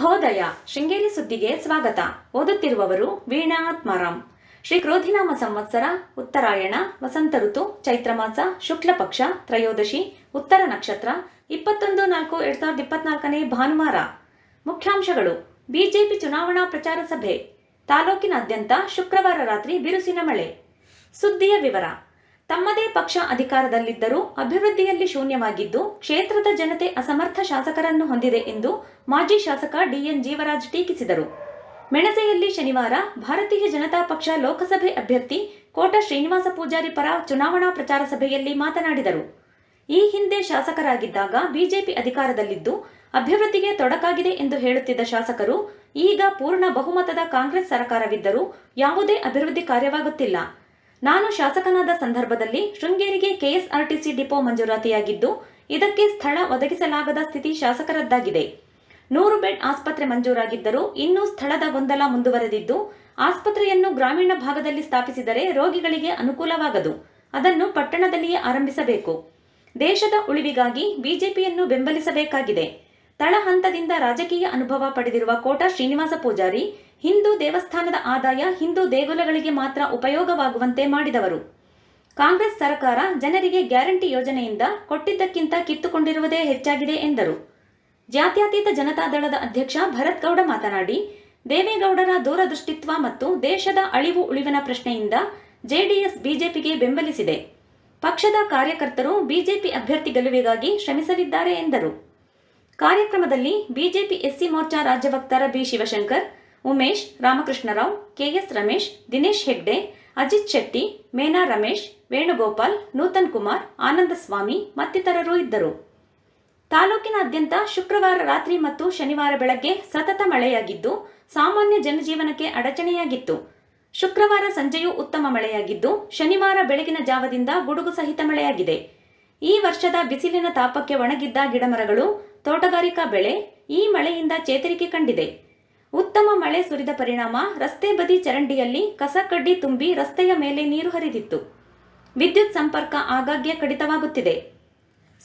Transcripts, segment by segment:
ಶುಭೋದಯ ಶೃಂಗೇರಿ ಸುದ್ದಿಗೆ ಸ್ವಾಗತ. ಓದುತ್ತಿರುವವರು ವೀಣಾ ಆತ್ಮಾರಾಮ್ ಶ್ರೀ ಕ್ರೋಧಿನಾಮ ಸಂವತ್ಸರ, ಉತ್ತರಾಯಣ, ವಸಂತ ಋತು, ಚೈತ್ರ ಮಾಸ, ಶುಕ್ಲ ಪಕ್ಷ, ತ್ರಯೋದಶಿ, ಉತ್ತರ ನಕ್ಷತ್ರ, ಇಪ್ಪತ್ತೊಂದು ನಾಲ್ಕು ಎರಡ್ ಸಾವಿರದ ಇಪ್ಪತ್ನಾಲ್ಕನೇ ಭಾನುವಾರ. ಮುಖ್ಯಾಂಶಗಳು. ಬಿಜೆಪಿ ಚುನಾವಣಾ ಪ್ರಚಾರ ಸಭೆ. ತಾಲೂಕಿನಾದ್ಯಂತ ಶುಕ್ರವಾರ ರಾತ್ರಿ ಬಿರುಸಿನ ಮಳೆ. ಸುದ್ದಿಯ ವಿವರ. ತಮ್ಮದೇ ಪಕ್ಷ ಅಧಿಕಾರದಲ್ಲಿದ್ದರೂ ಅಭಿವೃದ್ಧಿಯಲ್ಲಿ ಶೂನ್ಯವಾಗಿದ್ದು, ಕ್ಷೇತ್ರದ ಜನತೆ ಅಸಮರ್ಥ ಶಾಸಕರನ್ನು ಹೊಂದಿದೆ ಎಂದು ಮಾಜಿ ಶಾಸಕ ಡಿಎನ್ ಜೀವರಾಜ್ ಟೀಕಿಸಿದರು. ಮೆಣಸೆಯಲ್ಲಿ ಶನಿವಾರ ಭಾರತೀಯ ಜನತಾ ಪಕ್ಷ ಲೋಕಸಭೆ ಅಭ್ಯರ್ಥಿ ಕೋಟ ಶ್ರೀನಿವಾಸ ಪೂಜಾರಿ ಪರ ಚುನಾವಣಾ ಪ್ರಚಾರ ಸಭೆಯಲ್ಲಿ ಮಾತನಾಡಿದರು. ಈ ಹಿಂದೆ ಶಾಸಕರಾಗಿದ್ದಾಗ ಬಿಜೆಪಿ ಅಧಿಕಾರದಲ್ಲಿದ್ದು, ಅಭಿವೃದ್ಧಿಗೆ ತೊಡಕಾಗಿದೆ ಎಂದು ಹೇಳುತ್ತಿದ್ದ ಶಾಸಕರು, ಈಗ ಪೂರ್ಣ ಬಹುಮತದ ಕಾಂಗ್ರೆಸ್ ಸರ್ಕಾರವಿದ್ದರೂ ಯಾವುದೇ ಅಭಿವೃದ್ಧಿ ಕಾರ್ಯವಾಗುತ್ತಿಲ್ಲ. ನಾನು ಶಾಸಕನಾದ ಸಂದರ್ಭದಲ್ಲಿ ಶೃಂಗೇರಿಗೆ ಕೆಎಸ್ಆರ್ಟಿಸಿ ಡಿಪೋ ಮಂಜೂರಾತಿಯಾಗಿದ್ದು, ಇದಕ್ಕೆ ಸ್ಥಳ ಒದಗಿಸಲಾಗದ ಸ್ಥಿತಿ ಶಾಸಕರದ್ದಾಗಿದೆ. ನೂರು ಬೆಡ್ ಆಸ್ಪತ್ರೆ ಮಂಜೂರಾಗಿದ್ದರೂ ಇನ್ನೂ ಸ್ಥಳದ ಗೊಂದಲ ಮುಂದುವರೆದಿದ್ದು, ಆಸ್ಪತ್ರೆಯನ್ನು ಗ್ರಾಮೀಣ ಭಾಗದಲ್ಲಿ ಸ್ಥಾಪಿಸಿದರೆ ರೋಗಿಗಳಿಗೆ ಅನುಕೂಲವಾಗದು. ಅದನ್ನು ಪಟ್ಟಣದಲ್ಲಿಯೇ ಆರಂಭಿಸಬೇಕು. ದೇಶದ ಉಳಿವಿಗಾಗಿ ಬಿಜೆಪಿಯನ್ನು ಬೆಂಬಲಿಸಬೇಕಾಗಿದೆ. ತಳಹಂತದಿಂದ ರಾಜಕೀಯ ಅನುಭವ ಪಡೆದಿರುವ ಕೋಟಾ ಶ್ರೀನಿವಾಸ ಪೂಜಾರಿ ಹಿಂದೂ ದೇವಸ್ಥಾನದ ಆದಾಯ ಹಿಂದೂ ದೇಗುಲಗಳಿಗೆ ಮಾತ್ರ ಉಪಯೋಗವಾಗುವಂತೆ ಮಾಡಿದವರು. ಕಾಂಗ್ರೆಸ್ ಸರ್ಕಾರ ಜನರಿಗೆ ಗ್ಯಾರಂಟಿ ಯೋಜನೆಯಿಂದ ಕೊಟ್ಟಿದ್ದಕ್ಕಿಂತ ಕಿತ್ತುಕೊಂಡಿರುವುದೇ ಹೆಚ್ಚಾಗಿದೆ ಎಂದರು. ಜಾತ್ಯತೀತ ಜನತಾದಳದ ಅಧ್ಯಕ್ಷ ಭರತ್ ಗೌಡ ಮಾತನಾಡಿ, ದೇವೇಗೌಡರ ದೂರದೃಷ್ಟಿತ್ವ ಮತ್ತು ದೇಶದ ಅಳಿವು ಉಳಿವಿನ ಪ್ರಶ್ನೆಯಿಂದ ಜೆಡಿಎಸ್ ಬಿಜೆಪಿಗೆ ಬೆಂಬಲಿಸಿದೆ. ಪಕ್ಷದ ಕಾರ್ಯಕರ್ತರು ಬಿಜೆಪಿ ಅಭ್ಯರ್ಥಿ ಗೆಲುವಿಗಾಗಿ ಶ್ರಮಿಸಲಿದ್ದಾರೆ ಎಂದರು. ಕಾರ್ಯಕ್ರಮದಲ್ಲಿ ಬಿಜೆಪಿ ಎಸ್ಸಿ ಮೋರ್ಚಾ ರಾಜ್ಯ ವಕ್ತಾರ ಬಿ. ಶಿವಶಂಕರ್ ಉಮೇಶ್, ರಾಮಕೃಷ್ಣರಾವ್, ಕೆಎಸ್ ರಮೇಶ್, ದಿನೇಶ್ ಹೆಗ್ಡೆ, ಅಜಿತ್ ಶೆಟ್ಟಿ, ಮೇನಾ ರಮೇಶ್, ವೇಣುಗೋಪಾಲ್, ನೂತನ್ ಕುಮಾರ್, ಆನಂದ ಸ್ವಾಮಿ ಮತ್ತಿತರರು ಇದ್ದರು. ತಾಲೂಕಿನಾದ್ಯಂತ ಶುಕ್ರವಾರ ರಾತ್ರಿ ಮತ್ತು ಶನಿವಾರ ಬೆಳಗ್ಗೆ ಸತತ ಮಳೆಯಾಗಿದ್ದು, ಸಾಮಾನ್ಯ ಜನಜೀವನಕ್ಕೆ ಅಡಚಣೆಯಾಗಿತ್ತು. ಶುಕ್ರವಾರ ಸಂಜೆಯೂ ಉತ್ತಮ ಮಳೆಯಾಗಿದ್ದು, ಶನಿವಾರ ಬೆಳಗಿನ ಜಾವದಿಂದ ಗುಡುಗು ಸಹಿತ ಮಳೆಯಾಗಿದೆ. ಈ ವರ್ಷದ ಬಿಸಿಲಿನ ತಾಪಕ್ಕೆ ಒಣಗಿದ್ದ ಗಿಡಮರಗಳು, ತೋಟಗಾರಿಕಾ ಬೆಳೆ, ಈ ಮಳೆಯಿಂದ ಚೇತರಿಕೆ ಕಂಡಿದೆ. ಉತ್ತಮ ಮಳೆ ಸುರಿದ ಪರಿಣಾಮ, ರಸ್ತೆ ಬದಿ ಚರಂಡಿಯಲ್ಲಿ ಕಸ ಕಡ್ಡಿ ತುಂಬಿ ರಸ್ತೆಯ ಮೇಲೆ ನೀರು ಹರಿದಿತ್ತು. ವಿದ್ಯುತ್ ಸಂಪರ್ಕ ಆಗಾಗ್ಗೆ ಕಡಿತವಾಗುತ್ತಿದೆ.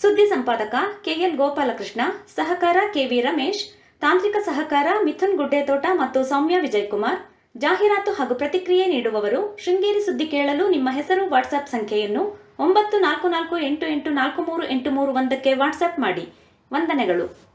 ಸುದ್ದಿ ಸಂಪಾದಕ ಕೆಎಲ್ ಗೋಪಾಲಕೃಷ್ಣ, ಸಹಕಾರ ಕೆವಿ ರಮೇಶ್, ತಾಂತ್ರಿಕ ಸಹಕಾರ ಮಿಥುನ್ ಗುಡ್ಡೆತೋಟ ಮತ್ತು ಸೌಮ್ಯ ವಿಜಯಕುಮಾರ್, ಜಾಹೀರಾತು ಹಾಗೂ ಪ್ರತಿಕ್ರಿಯೆ ನೀಡುವವರು ಶೃಂಗೇರಿ ಸುದ್ದಿ ಕೇಳಲು ನಿಮ್ಮ ಹೆಸರು, ವಾಟ್ಸ್ಆಪ್ ಸಂಖ್ಯೆಯನ್ನು ಒಂಬತ್ತು ನಾಲ್ಕು ನಾಲ್ಕು ಎಂಟು ಎಂಟು ನಾಲ್ಕು ಮೂರು ಎಂಟು ಮೂರು ಒಂದಕ್ಕೆ ವಾಟ್ಸ್ಆಪ್ ಮಾಡಿ. ವಂದನೆಗಳು.